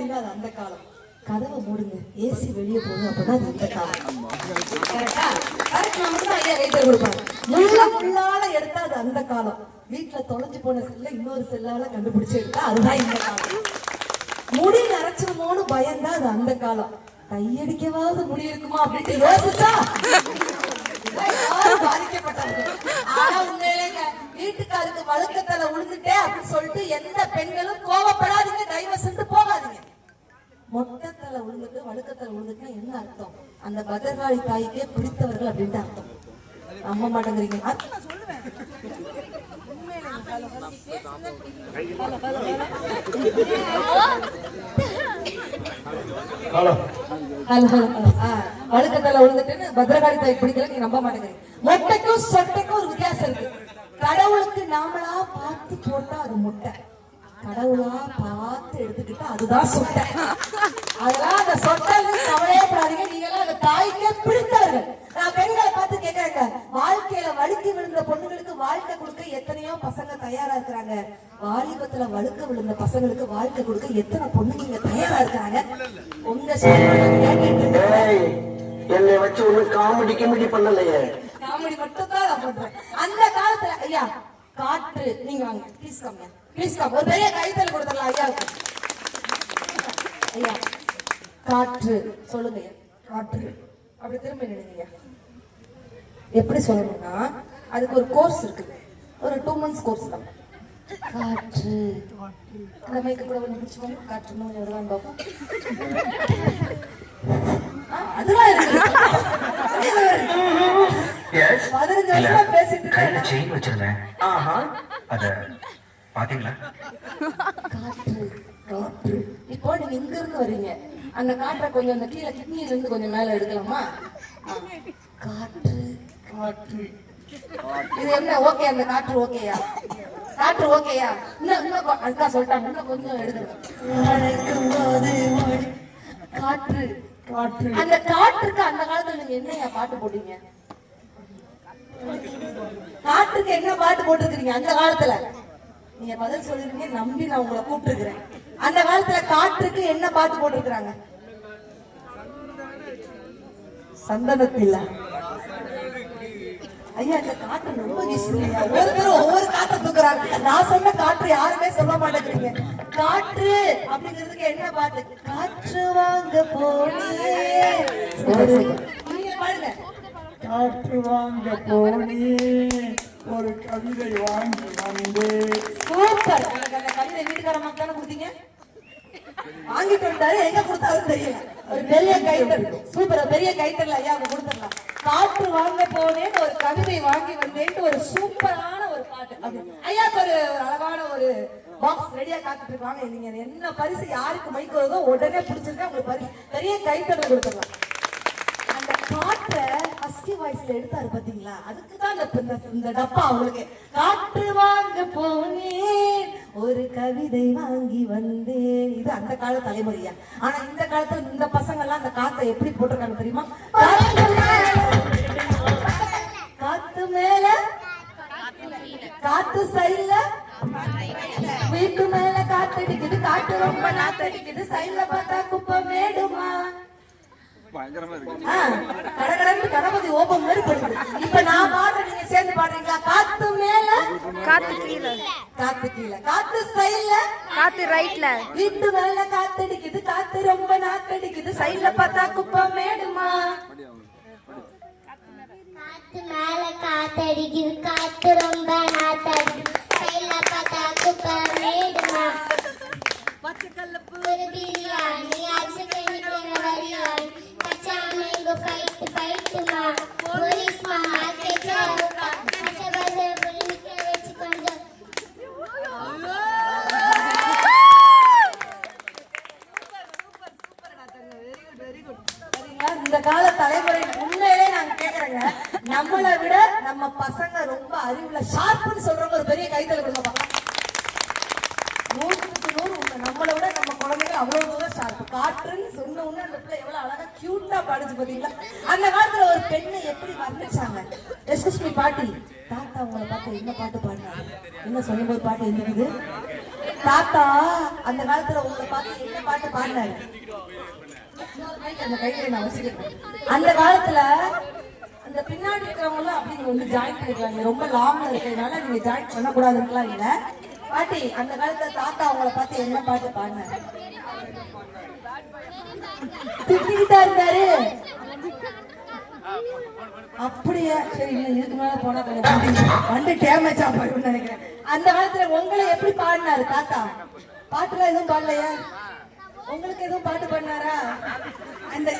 முடியல அது அந்த காலம். கதவை மூடுங்க. ஏசி வெளியே போகுது அப்படின்னா அது அந்த காலம். கரெக்டா கரெக்ட் நான் ஐயா கைத்தல் கொடுப்பாங்க முள்ள முள்ளால எடுத்தா அது அந்த காலம். வீட்டுல தொலைஞ்சு போன செல்ல இன்னொரு செல்லால கண்டுபிடிச்சு எடுத்தா அதுதான் இந்த காலம். முடி நரைச்சிருமோன்னு பயந்தா அது அந்த காலம். கையடிக்கவாவது முடி இருக்குமா அப்படின்ட்டு யோசிச்சா? பாதிக்கப்பட்டாங்க எல்லாரும் பாதிக்கப்பட்டவங்க. ஆனா உண்மையிலேங்க, வீட்டுக்காருக்கு வழுக்கத்தலை விழுந்துட்டே அப்படின்னு சொல்லிட்டு எந்த பெண்களும் மொட்டத்தலை வழுக்கத்தில் வழுக்கத்தலை என்ன அர்த்தம்? அந்த பத்திரகாளி தாய்க்கே பிடித்தவர்கள் அப்படின்ட்டு அர்த்தம். நம்ப மாட்டேங்கிறீங்க. அர்த்தம் விழுந்துட்டுன்னு பத்ரகாளி தாய் பிடிக்கல நீங்க நம்ப மாட்டேங்கிறீங்க. மொட்டைக்கும் சொட்டைக்கும் ஒரு வித்தியாசம் இருக்கு. கடவுளுக்கு நாமளா பார்த்து போட்டா அது முட்டை. கடவுளா பார்த்து எடுத்துக்கிட்டா அதுதான் சொட்டை. அதெல்லாம் அந்த சொட்டைன்னு கவலையே படாதீங்க நீங்க எல்லாம் அந்த தாய்க்கே பிடித்தவர்கள் நான் பெண்களை பார்த்து கேட்கறேங்க வாழ்க்கையில வழுக்கி விழுந்த பொண்ணுங்களுக்கு வாழ்க்கை கொடுக்க எத்தனையோ பசங்க தயாரா இருக்கிறாங்க வாலிபத்துல வழுக்க விழுந்த பசங்களுக்கு வாழ்க்கை கொடுக்க எத்தனை பொண்ணுங்க தயாரா இருக்காங்க? உங்க என்னை வச்சு ஒண்ணும் காமெடி கிமெடி பண்ணலையே. காமெடி மட்டும் தான் பண்றேன். அந்த காலத்துல ஐயா காற்று நீங்க வாங்க. ப்ளீஸ் கம்மியா ப்ளீஸ் கம் ஒரு பெரிய கைத்தல் கொடுத்துடலாம் ஐயாவுக்கு ஐயா காற்று. சொல்லுங்க ஐயா. காற்று. அப்படி திரும்ப நினைங்க எப்படி சொல்லணும்னா அதுக்கு ஒரு கோர்ஸ் இருக்கு ஒரு டூ மந்த்ஸ் கோர்ஸ் தான். காற்று. அந்த மைக்கு கூட கொஞ்சம் பிடிச்சுக்கோங்க காற்று இன்னும் கொஞ்சம் வருவான்னு பார்ப்போம். அதெல்லாம் இருக்கு. பதினஞ்சு வருஷமா பேசிட்டு கையில இருக்கேன். செயின் வச்சிருந்தேன். ஆஹா. அத பாத்தீங்களா? காற்று காற்று. இப்போ நீங்க இங்க இருந்து வர்றீங்க அந்த காற்றை கொஞ்சம் அந்த கீழே இருந்து கொஞ்சம் மேல எடுக்கலாமா. காற்று காற்று. இது என்ன ஓகே? அந்த காற்று ஓகேயா? காற்று ஓகேயா? இன்னும் அதுதான் சொல்லிட்டாங்க. இன்னும் கொஞ்சம் எடுக்கணும் காற்று காற்று. அந்த காற்றுக்கு அந்த காலத்துல நீங்க என்னையா பாட்டு போட்டீங்க? காற்றுக்கு என்ன பாட்டு போட்டிருக்கீங்க அந்த காலத்துல? நீங்க பதில் சொல்லிருக்கீங்க நம்பி நான் உங்களை கூப்பிட்டுருக்கிறேன். அந்த காலத்துல காற்றுக்கு என்ன பாட்டு போட்டிருக்கிறாங்க? சந்தனத்தில்ல ஐயா இந்த காற்று ரொம்ப வீசுறீங்க ஒவ்வொருத்தரும் ஒவ்வொரு காற்றை தூக்குறாங்க. நான் சொன்ன காற்று யாருமே சொல்ல மாட்டேங்கிறீங்க. காற்று அப்படிங்கிறதுக்கு என்ன பாட்டு காற்று வாங்க போனே. பாருங்க. காற்று வாங்க போனே. ஒரு கவிதை வாங்கி வந்து சூப்பர். எனக்கு அந்த கவிதை வீட்டுக்கார தானே கொடுத்தீங்க? வாங்கிட்டு வந்தாரு. எங்க கொடுத்தாலும் தெரியல. ஒரு பெரிய கைத்தல் சூப்பரா பெரிய கைத்தல் ஐயா அவங்க கொடுத்துடலாம். காற்று வாங்க போனேன்னு ஒரு கவிதை வாங்கி வந்தேன்ட்டு ஒரு சூப்பரான ஒரு பாட்டு. அது ஐயாக்கு ஒரு அழகான ஒரு பாக்ஸ் ரெடியா காத்துட்டு இருக்காங்க. நீங்க என்ன பரிசு யாருக்கு மைக் வருதோ உடனே பிடிச்சிருக்கா உங்களுக்கு பரிசு. பெரிய கைத்தல் கொடுத்துடலாம். அந்த காற்றை ஹஸ்கி வாய்ஸ்ல எடுத்தாரு பாத்தீங்களா? அதுக்கு தான் இந்த டப்பா அவங்களுக்கு காற்று வாங்க போனேன் ஒரு கவிதை வாங்கி வந்தேன். இது அந்த கால தலைமுறையா? ஆனா இந்த காலத்துல இந்த பசங்க எல்லாம் அந்த காத்தை எப்படி போட்டிருக்காங்க தெரியுமா? காத்து மேல, காத்து சைல வீட்டு மேல காத்தடிக்குது காட்டு ரொம்ப நாத்தடிக்குது. சைல பார்த்தா குப்பை மேடுமா கணபதி ஓபம் மாதிரி படுது இப்ப நான் பாடுறேன் நீங்க சேர்ந்து பாடுறீங்களா காத்து மேல காத்து கீழே. காத்து கீழே. காத்து சைடுல. காத்து ரைட்ல வீட்டு மேல காத்தடிக்குது. காத்து ரொம்ப நாத்தடிக்குது சைடுல பார்த்தா குப்பை மேடுமா? காத்து மேல காத்தடிக்குது. காத்து ரொம்ப இந்த கால தலைமுறை உண்மையிலே நாங்க கேக்குறேங்க. நம்மளை விட நம்ம பசங்க ரொம்ப அறிவுல ஷார்ப்னு சொல்றவங்க ஒரு பெரிய கைதல் கொடுங்க பார்க்கலாம் நூற்றுக்கு நூறு உண்மை. நம்மளை விட நம்ம குழந்தைங்க அவ்வளவு தூரம் ஷார்ப் காற்றுன்னு சொன்ன உடனே அந்த பிள்ளை எவ்வளவு அழகா கியூட்டா பாடுச்சு பாத்தீங்களா? அந்த காலத்துல ஒரு பெண்ணை எப்படி வர்ணிச்சாங்க? எஸ்கூஸ் மீ பாட்டி. தாத்தா உங்களை பார்த்து என்ன பாட்டு பாடினாரு? என்ன சொல்லும்போது பாட்டு எழுந்திருக்குது தாத்தா அந்த காலத்துல உங்களை பார்த்து என்ன பாட்டு பாடினாரு? அந்த கையில நான் வச்சுக்கிறேன் அந்த காலத்துல அந்த பின்னாடி இருக்கிறவங்களும் அப்படி நீங்க வந்து ஜாயின் பண்ணிக்கலாம். ரொம்ப லாங்ல இருக்கிறதுனால நீங்க ஜாயின் பண்ணக்கூடாதுன்னுலாம் இல்ல. பாட்டி அந்த காலத்துல தாத்தா அவங்கள பார்த்து என்ன பாட்டு பாடினாரு? திட்டிக்கிட்டா இருந்தாரு. அப்படியா? சரி இன்னும் இதுக்கு மேல போனா கொஞ்சம் வண்டி வண்டி டேமேஜ் ஆகும் நினைக்கிறேன். அந்த காலத்துல உங்களை எப்படி பாடினாரு தாத்தா? பாட்டுலாம் எதுவும் பாடலையா? உங்களுக்கு எதுவும் பாட்டு பண்ணாரா அந்த